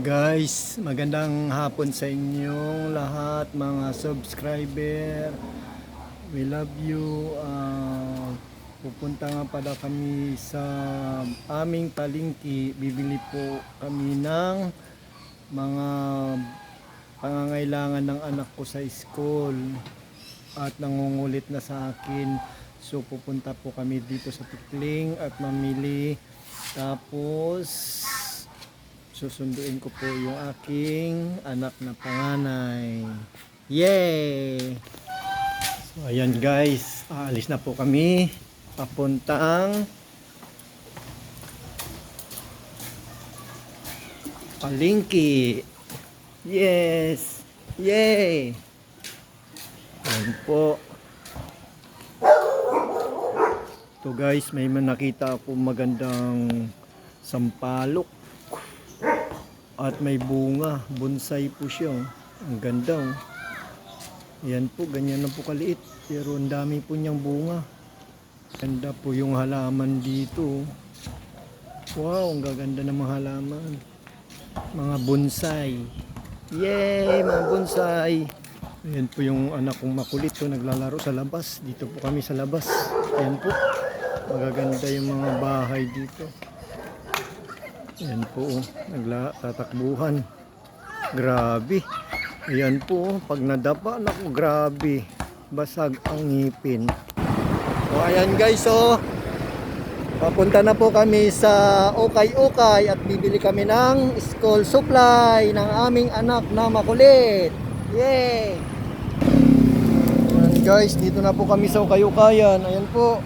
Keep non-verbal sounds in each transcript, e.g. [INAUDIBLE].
guys, magandang hapon sa inyong lahat mga subscriber. We love you. Ah, pupunta nga pala kami sa aming palingki. Bibili po kami ng mga pangangailangan ng anak ko sa school at nangungulit na sa akin. So pupunta po kami dito sa Tikling at mamili. Tapos susunduin ko po yung aking anak na panganay. Yay! So ayan guys, aalis na po kami papuntang palingki. Yes! Yay! Ayan po. To guys, may man nakita ako magandang sampalok at may bunga. Bonsai po siya. oh. Ang ganda. Oh. Yan po, ganyan na po kaliit. Pero ang dami po niyang bunga. Ganda po yung halaman dito. oh. Wow, ang gaganda ng mga halaman. Mga bonsai. Yay, mga bonsai. Ayan po yung anak kong makulit to naglalaro sa labas. Dito po kami sa labas. Ayan po. Magaganda yung mga bahay dito. Ayan po, oh. Grabe. Ayan po, oh, pag nadapa, naku, grabe. Basag ang ngipin. O ayan guys, oh. Papunta na po kami sa Okay-Okay at bibili kami ng school supply ng aming anak na makulit. Yay! Ayan guys, dito na po kami sa Okay-Okayan. Ayan po.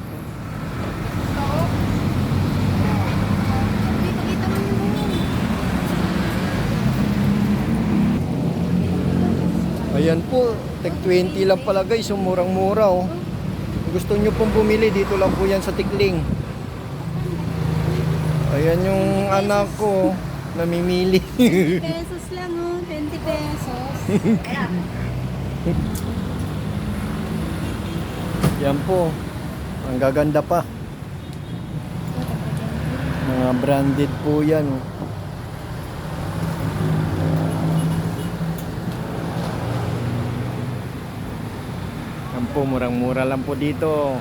Ayan po, tag 20 lang pala guys, yung murang-mura oh. Gusto nyo pong bumili, dito lang po yan sa Tikling. Ayan yung anak ko, namimili. [LAUGHS] Pesos lang oh, 20 pesos. yan po, ang gaganda pa. Mga branded po yan. oh. Yan po, murang-mura lang po dito. 20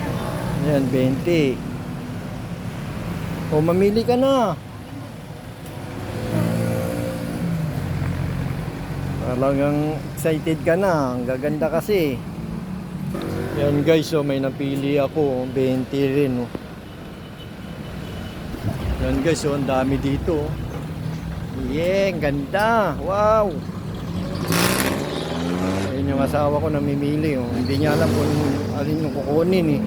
lang. Yan, 20. O, mamili ka na. Talagang excited ka na. Ang gaganda kasi. Yan guys, so may napili ako. 20 rin. Oh. Yan guys, so ang dami dito. oh. Yeah, ang ganda. Wow. Asawa ko namimili. Oh. Hindi niya alam kung alin yung kukunin eh.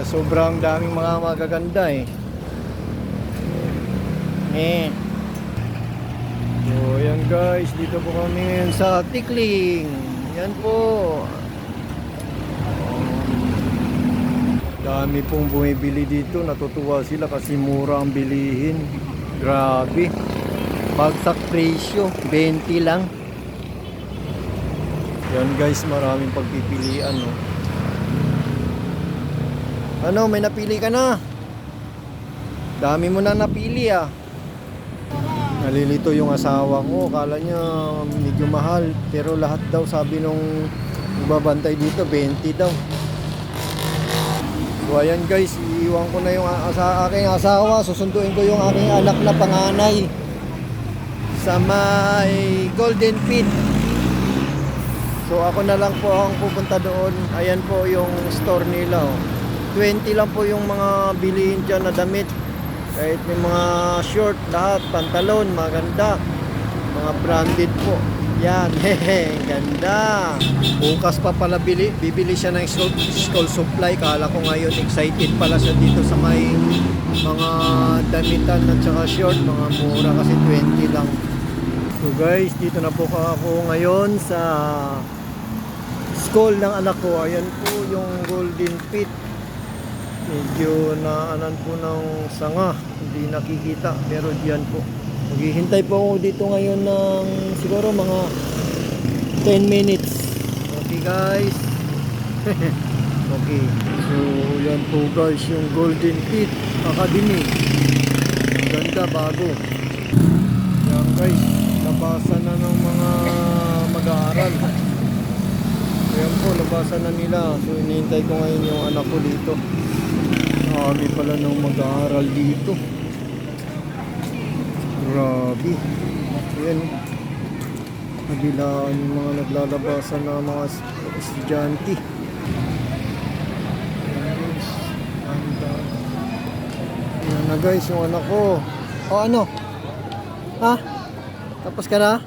Sa sobrang daming mga magaganda eh. Eh. So, yan guys, dito po kami ngayon sa Tikling. Yan po. Um, dami pong bumibili dito. Natutuwa sila kasi mura ang bilihin. Grabe. Bagsak presyo. 20 lang. Yan guys, maraming pagpipilian. No? Ano, may napili ka na? Dami mo na napili ah. Nalilito yung asawa ko. Kala niya medyo mahal. Pero lahat daw sabi nung babantay dito, 20 daw. So ayan guys, iiwan ko na yung a- sa aking asawa. Susunduin ko yung aking anak na panganay. Sa may Golden Pit. So ako na lang po ang pupunta doon. Ayan po yung store nila. Oh. 20 lang po yung mga bilihin dyan na damit. Kahit may mga short, lahat, pantalon, maganda. Mga branded po. Yan, [LAUGHS] hehe, ganda. Bukas pa pala bili, bibili siya ng school, school supply. Kala ko ngayon excited pala siya dito sa may mga damitan at saka short. Mga mura kasi 20 lang. So guys, dito na po ako ngayon sa school ng anak ko. Ayan po yung Golden Pit. Medyo naanan po ng sanga. Hindi nakikita. Pero diyan po. Maghihintay po ako dito ngayon ng siguro mga 10 minutes. Okay guys. [LAUGHS] okay. So yan po guys yung Golden Pit Academy. Ang ganda bago. Yan guys, labasan na ng mga mag-aaral. Ayan po, labasan na nila. So inihintay ko ngayon yung anak ko dito. Sabi pala ng mag-aaral dito. Grabe. Ayan. Nabilaan yung mga naglalabasan na mga es- estudyante. Ayan na guys, yung anak ko. O ano? Ha? Tapos ka na?